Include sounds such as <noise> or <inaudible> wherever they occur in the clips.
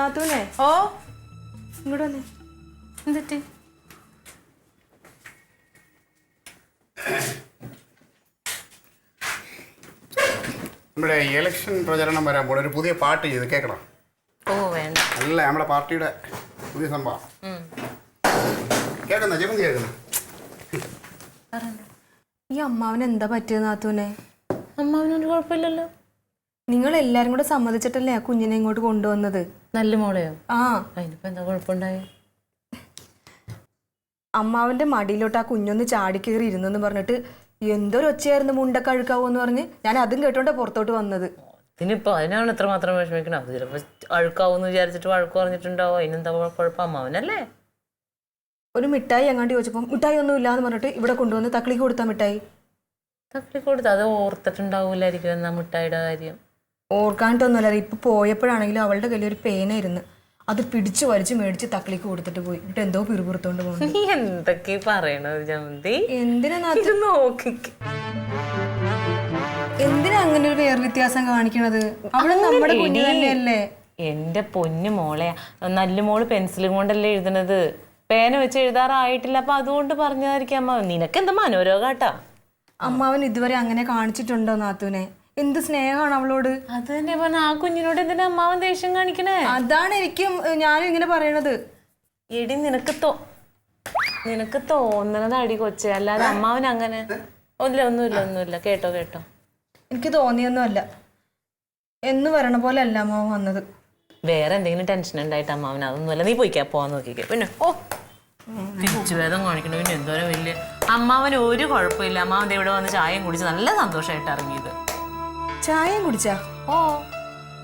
നാത്തൂനെ? ഓ? ഇങ്ങോട്ട് വന്നേ. എന്തിട്ട് നമ്മുടെ ഇലക്ഷൻ പ്രചരണം വരാൻ പോണ ഒരു പുതിയ പാട്ട് ചെയ്ത് കേൾക്കണം. ഓ വേണ്ട. അല്ല നമ്മുടെ പാർട്ടിയുടെ പുതിയ സംഭവം. കേൾക്കുന്ന? ജമന്തി കേൾക്കുന്നു. ഈ അമ്മാവന് എന്താ പറ്റിയത് നാത്തൂനെ? അമ്മാവനൊരു കുഴപ്പമില്ലല്ലോ. നിങ്ങൾ എല്ലാരും കൂടെ സമ്മതിച്ചിട്ടല്ലേ ആ കുഞ്ഞിനെ ഇങ്ങോട്ട് കൊണ്ടുവന്നത്? നല്ല മോളെയോ? ആ. അതിനിപ്പോ എന്താ കുഴപ്പമുണ്ടായേ? അമ്മാവന്റെ മടിയിലോട്ട് ആ കുഞ്ഞൊന്ന് ചാടി ചാടിക്കേറി ഇരുന്നെന്ന് പറഞ്ഞിട്ട് എന്തൊരു ഒച്ചയായിരുന്നു മുണ്ടൊക്കെ അഴുക്കാവോന്ന് പറഞ്ഞ് ഞാൻ അതും കേട്ടോണ്ടാ പുറത്തോട്ട് വന്നത്. ഇതിനിപ്പോ അതിനാണ് ഇത്ര മാത്രം വിഷമിക്കണം അത് ചിലപ്പോ അഴുക്കാവൂന്ന് വിചാരിച്ചിട്ട് വഴക്ക് പറഞ്ഞിട്ടുണ്ടാവോ? അതിനെന്താ കുഴപ്പം? അമ്മാവനല്ലേ? ഒരു മിഠായി എങ്ങാണ്ട് ചോദിച്ചപ്പോൾ മിഠായി ഒന്നും ഇല്ലാന്ന് പറഞ്ഞിട്ട് ഇവിടെ കൊണ്ടുവന്ന് തക്കളിക്ക് കൊടുത്താ മിഠായി? തക്കളി കൊടുത്ത്? അത് ഓർത്തിട്ടുണ്ടാവൂലായിരിക്കും എന്നാ മിഠായിയുടെ കാര്യം. ഓർക്കാനിട്ടൊന്നുമല്ല ഇപ്പോൾ പോയപ്പോഴാണെങ്കിലും അവളുടെ കയ്യിൽ ഒരു പേനായിരുന്നു അത് പിടിച്ചു വലിച്ചു മേടിച്ച് തക്കളിക്ക് കൊടുത്തിട്ട് പോയി. എന്നിട്ട് എന്തോ പിറുപിറുത്തോണ്ട് എന്തൊക്കെ പറയണത് ജമന്തി? എന്തിനാ എന്തിനാ അങ്ങനെ ഒരു വേർ വ്യത്യാസം കാണിക്കണത്? അവൾ നമ്മുടെ കുഞ്ഞു തന്നെയല്ലേ? എന്റെ പൊന്നു മോളെ നല്ല മോൾ പെൻസിലും കൊണ്ടല്ലേ എഴുതണത്? പേന വെച്ച് എഴുതാറായിട്ടില്ല അപ്പൊ അതുകൊണ്ട് പറഞ്ഞതായിരിക്കും അമ്മ. നിനക്ക് എന്താ മനോരോഗാട്ടാ? അമ്മാവൻ ഇതുവരെ അങ്ങനെ കാണിച്ചിട്ടുണ്ടോ നാത്തുനെ? എന്ത് സ്നേഹമാണ് അവളോട്? അത് തന്നെ പറഞ്ഞ ആ കുഞ്ഞിനോട് എന്തിനാ അമ്മാവൻ ദേഷ്യം കാണിക്കണേ? അതാണ് എനിക്കും ഞാനും ഇങ്ങനെ പറയണത്. എടി നിനക്ക് തോ നിനക്ക് തോന്നണത് അടി കൊച്ചെ. അല്ലാതെ അമ്മാവൻ അങ്ങനെ ഇല്ല ഒന്നുമില്ല ഒന്നുമില്ല. കേട്ടോ കേട്ടോ. എനിക്ക് തോന്നിയൊന്നുമല്ല. എന്ന് വരണ പോലെ അല്ല അമ്മാവൻ വന്നത്. വേറെ എന്തെങ്കിലും ടെൻഷൻ ഉണ്ടായിട്ട് അമ്മാവൻ അതൊന്നുമല്ല. നീ പോയിക്കാ പോവാൻ നോക്കിക്കേ. പിന്നെ ഓ തിരിച്ചുവേദം കാണിക്കണ പിന്നെ എന്തോരം വലിയ അമ്മാവന് ഒരു കുഴപ്പമില്ല. അമ്മാവൻ ഇവിടെ വന്ന് ചായയും കുടിച്ച് നല്ല സന്തോഷമായിട്ട് ഇറങ്ങിയത് ചായയും കുടിച്ചാ? ഓ.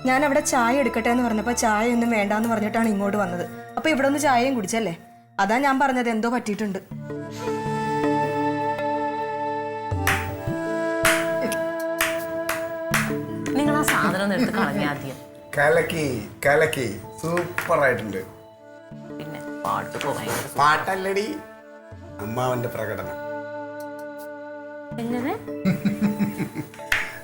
ഞാൻ അവിടെ ചായ എടുക്കട്ടെ എന്ന് പറഞ്ഞപ്പോ ചായ ഒന്നും വേണ്ടാന്ന് പറഞ്ഞിട്ടാണ് ഇങ്ങോട്ട് വന്നത്. അപ്പൊ ഇവിടെ ഒന്ന് ചായയും കുടിച്ചല്ലേ? അതാ ഞാൻ പറഞ്ഞത് എന്തോ പറ്റിയിട്ടുണ്ട്. നിങ്ങൾ ആ സാധനം എടുത്ത് കളഞ്ഞ ആദ്യം. കലക്കി കലക്കി. സൂപ്പർ ആയിട്ടുണ്ട് പിന്നെ പാട്ട് പാട്ടല്ലടി. അമ്മാവന്റെ പ്രകടനം. എങ്ങനെ? <laughs>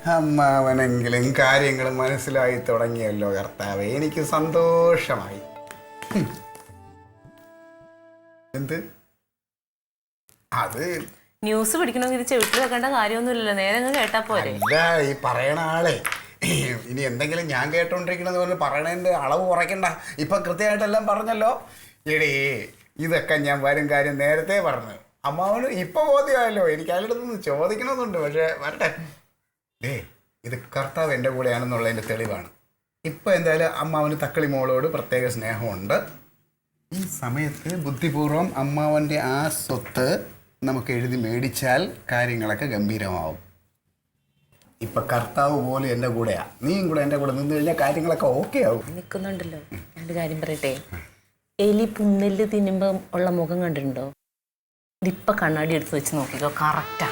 അമ്മാവനെങ്കിലും കാര്യങ്ങൾ മനസ്സിലായി തുടങ്ങിയല്ലോ കർത്താവ്. എനിക്ക് സന്തോഷമായി. എന്ത്? അത് ന്യൂസ് പിടിക്കണമെങ്കിൽ ഇത് ചെവിട്ടിൽ വെക്കേണ്ട കാര്യമൊന്നുമില്ലല്ലോ. നേരെ അങ്ങ് കേട്ടാ പോരെ. അല്ല ഈ പറയണ ആളെ. ഇനി എന്തെങ്കിലും ഞാൻ കേട്ടോണ്ടിരിക്കണെന്ന് പറഞ്ഞ് പറയണതിന്റെ അളവ് കുറയ്ക്കണ്ട. ഇപ്പൊ കൃത്യമായിട്ടെല്ലാം പറഞ്ഞല്ലോ. എടേ ഇതൊക്കെ ഞാൻ വരും കാര്യം നേരത്തെ പറഞ്ഞു. അമ്മാവന് ഇപ്പൊ ബോധ്യമായല്ലോ. എനിക്ക് അയാളുടെ നിന്ന് ചോദിക്കണമെന്നുണ്ട് പക്ഷെ വരട്ടെ. ഏ ഇത് കർത്താവ് എന്റെ കൂടെയാണെന്നുള്ളതിന്റെ തെളിവാണ്. ഇപ്പോൾ എന്തായാലും അമ്മാവന് തക്കളി മോളോട് പ്രത്യേക സ്നേഹമുണ്ട്. ഈ സമയത്ത് ബുദ്ധിപൂർവം അമ്മാവന്റെ ആ സ്വത്ത് നമുക്ക് എഴുതി മേടിച്ചാൽ കാര്യങ്ങളൊക്കെ ഗംഭീരമാവും. ഇപ്പൊ കർത്താവ് പോലും എന്റെ കൂടെയാ. നീയും കൂടെ എന്റെ കൂടെ നിന്ന് കഴിഞ്ഞാൽ കാര്യങ്ങളൊക്കെ ഓക്കെ ആവും. നിൽക്കുന്നുണ്ടല്ലോ. രണ്ട് കാര്യം പറയട്ടെ. എലി പുന്നെല്ല് തിന്നുമ്പം ഉള്ള മുഖം കണ്ടിട്ടുണ്ടോ? ഇതിപ്പോൾ കണ്ണാടി എടുത്ത് വെച്ച് നോക്കിക്കോ. കറക്റ്റാ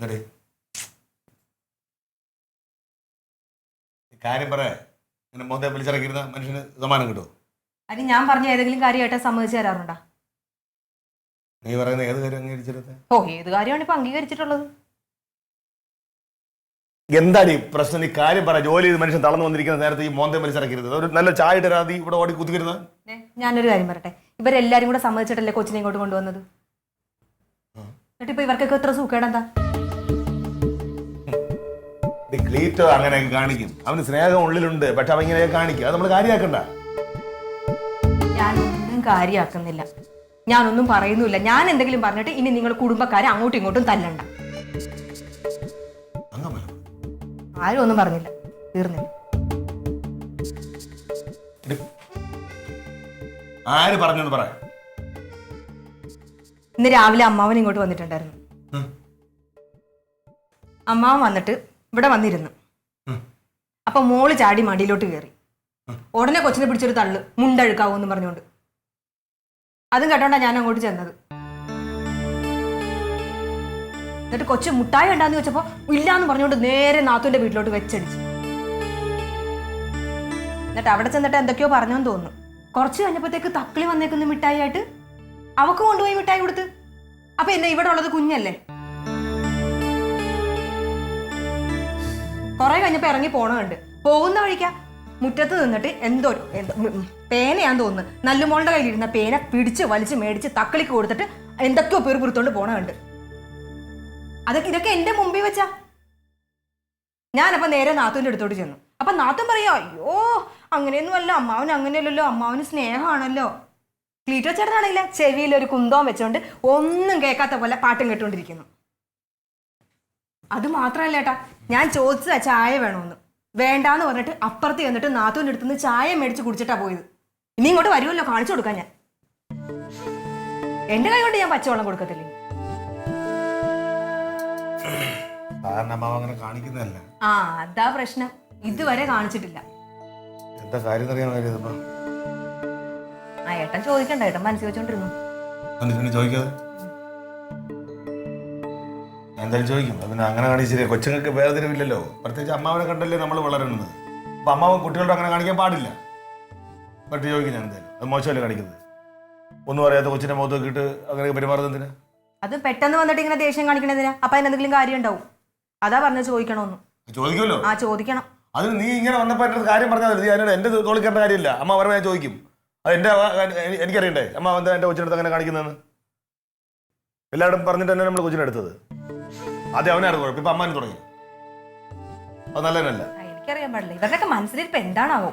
എന്നിട്ട് കാര്യം പറ. ഇങ്ങനെ മോത്തെ വിളിച്ചിറക്കിയിരുന്ന മനുഷ്യന് സമ്മാനം കിട്ടുമോ അത് ഞാൻ പറഞ്ഞ ഏതെങ്കിലും കാര്യമായിട്ട് സമ്മതിച്ചു തരാറുണ്ടോ? നീ പറയുന്ന ഏത് കാര്യം അംഗീകരിച്ചിരുന്നത് ഓ ഏത് കാര്യമാണ് ഇപ്പൊ അംഗീകരിച്ചിട്ടുള്ളത്? എന്താണ് ഈ പ്രശ്നം? നീ കാര്യം പറ. ജോലി ചെയ്ത് മനുഷ്യൻ തളർന്നു വന്നിരിക്കുന്ന നേരത്തെ ഈ മോന്തെ വലിച്ചിറക്കരുത് ഒരു നല്ല ചായ ഇട്ടരാ നീ ഇവിടെ ഓടി കുത്തിക്കരുത്. ദേ, ഞാനൊരു കാര്യം പറയട്ടെ. ഇവരെല്ലാരും കൂടെ സമ്മതിച്ചിട്ടല്ലേ കൊച്ചിനെ ഇങ്ങോട്ട് കൊണ്ടുവന്നത്? എന്നിട്ട് ഇപ്പൊ ഇവർക്കൊക്കെ എത്ര സൂക്കേടെന്താ ക്ലീറ്റോ അങ്ങനെയൊക്കെ കാണിക്കും. അവന് സ്നേഹം ഉള്ളിലുണ്ട് പക്ഷെ അവൻ ഇങ്ങനെയൊക്കെ കാണിക്കും. അത് നമ്മൾ കാര്യമാക്കണ്ട ഞാനൊന്നും കാര്യമാക്കുന്നില്ല ഞാനൊന്നും പറയുന്നില്ല ഞാൻ എന്തെങ്കിലും പറഞ്ഞിട്ട് ഇനി നിങ്ങൾ കുടുംബക്കാരെ അങ്ങോട്ടും ഇങ്ങോട്ടും തല്ലണ്ട. ആരും ഒന്നും പറഞ്ഞില്ല. തീർന്നില്ല. ആര് പറഞ്ഞെന്ന് പറയാം ഇന്ന് രാവിലെ അമ്മാവൻ ഇങ്ങോട്ട് വന്നിട്ടുണ്ടായിരുന്നു. അമ്മാവൻ വന്നിട്ട് ഇവിടെ വന്നിരുന്നു. അപ്പൊ മോൾ ചാടി മടിയിലോട്ട് കയറി ഉടനെ കൊച്ചിനെ പിടിച്ചൊരു തള്ളു മുണ്ടഴുക്കാവൂ എന്ന് പറഞ്ഞുകൊണ്ട്. അതും കേട്ടോണ്ടാ ഞാൻ അങ്ങോട്ട് ചെന്നത്. എന്നിട്ട് കൊച്ചു മുട്ടായി ഉണ്ടാന്ന് വെച്ചപ്പോ ഇല്ലാന്ന് പറഞ്ഞുകൊണ്ട് നേരെ നാത്തുവിന്റെ വീട്ടിലോട്ട് വെച്ചടിച്ചു. എന്നിട്ട് അവിടെ ചെന്നിട്ട് എന്തൊക്കെയോ പറഞ്ഞെന്ന് തോന്നുന്നു. കുറച്ച് കഴിഞ്ഞപ്പോഴത്തേക്ക് തക്കിളി വന്നേക്കുന്ന മിഠായി ആയിട്ട് അവക്ക് കൊണ്ടുപോയി മിഠായി കൊടുത്ത്. അപ്പൊ എന്നെ ഇവിടെ ഉള്ളത് കുഞ്ഞല്ലേ? കുറെ കഴിഞ്ഞപ്പോ ഇറങ്ങി പോണ കണ്ട്. പോകുന്ന വഴിക്ക മുറ്റത്ത് നിന്നിട്ട് എന്തോ പേനയാന്ന് തോന്നുന്നു. നല്ലുമോളുടെ കയ്യിലിരുന്ന പേന പിടിച്ച് വലിച്ച് മേടിച്ച് തക്കളിക്ക് കൊടുത്തിട്ട് എന്തൊക്കെയോ പേര് പുറത്തോണ്ട് പോണ കണ്ട്. അതൊക്കെ ഇതൊക്കെ എന്റെ മുമ്പിൽ വെച്ചാ. ഞാനപ്പോ നേരെ നാത്തുവിന്റെ അടുത്തോട്ട് ചെന്നു. അപ്പൊ നാത്തൂൻ പറയാ അയ്യോ അങ്ങനെയൊന്നും അല്ല. അമ്മാവൻ അങ്ങനെയല്ലല്ലോ. അമ്മാവന് സ്നേഹമാണല്ലോ. ക്ലീറ്റോ ചേട്ടനാണെങ്കിൽ ചെവിയിൽ ഒരു കുന്തവും വെച്ചോണ്ട് ഒന്നും കേൾക്കാത്ത പോലെ പാട്ടും കേട്ടോണ്ടിരിക്കുന്നു. അത് മാത്രമല്ല ഏട്ടാ ഞാൻ ചോദിച്ചതാ ചായ വേണമെന്ന് വേണ്ടാന്ന് പറഞ്ഞിട്ട് അപ്പുറത്ത് ചെന്നിട്ട് നാത്തൂന്റെ അടുത്തുനിന്ന് ചായ മേടിച്ച് കുടിച്ചിട്ടാ പോയത്. ഇനി ഇങ്ങോട്ട് വരുമല്ലോ കാണിച്ചു കൊടുക്കാൻ ഞാൻ. എന്റെ കൈ കൊണ്ട് ഞാൻ പച്ചവെള്ളം കൊടുക്കത്തില്ലേ? അങ്ങനെ കാണിക്കുന്നതല്ല. ആ അതാ പ്രശ്നം. ഇതുവരെ കാണിച്ചിട്ടില്ല. എന്താ കാര്യം ആ ഏട്ടൻ ചോദിക്കണ്ട ഏട്ടൻ മനസ്സിൽ വെച്ചോണ്ടിരുന്നു. ചോദിക്കാതെ? എന്തായാലും ചോദിക്കും. അത് പിന്നെ അങ്ങനെ കാണിച്ചില്ലേ കൊച്ചുങ്ങൾക്ക് വേർതിരിവില്ലല്ലോ പ്രത്യേകിച്ച് അമ്മാവനെ കണ്ടല്ലേ നമ്മൾ വളരുന്നത്. അപ്പം അമ്മാവൻ കുട്ടികളോട് അങ്ങനെ കാണിക്കാൻ പാടില്ല. പറ്റി ചോദിക്കും ഞാൻ എന്തായാലും. അത് മോശമല്ലേ കാണിക്കുന്നത്? ഒന്നും അറിയാത്ത കൊച്ചിന്റെ മുഖത്ത് നോക്കിയിട്ട് അങ്ങനെ പെരുമാറുന്നത് എന്തിനാ? അത് പെട്ടെന്ന് വന്നിട്ട് ഇങ്ങനെ ദേഷ്യം കാണിക്കണതിന് അപ്പൊ അതിനെന്തെങ്കിലും കാര്യം ഉണ്ടാവും. അതാ പറഞ്ഞ ചോദിക്കണമെന്ന് ചോദിക്കുമല്ലോ. ആ ചോദിക്കണം. അതിന് നീ ഇങ്ങനെ വന്നപ്പോൾ എന്റെ കാര്യം പറഞ്ഞാൽ നീ അതിനോട് എന്റെ തോളിക്കേണ്ട കാര്യമില്ല. അമ്മ പറഞ്ഞാൽ ഞാൻ ചോദിക്കും. അത് എന്റെ എനിക്കറിയണ്ടേ? അമ്മ എന്താ എന്റെ കൊച്ചിനടുത്ത് അങ്ങനെ കാണിക്കുന്നതെന്ന്? എല്ലാവരും പറഞ്ഞിട്ട് തന്നെ നമ്മൾ കൊച്ചിനെ എടുത്തത്. അതെ അവനായിരുന്നു കുഴപ്പം ഇപ്പൊ അമ്മാനും തുടങ്ങി. അത് നല്ലതല്ല. എനിക്കറിയാൻ പാടില്ല. ഇവരുടെയൊക്കെ മനസ്സിലിരിപ്പ് എന്താണാവോ?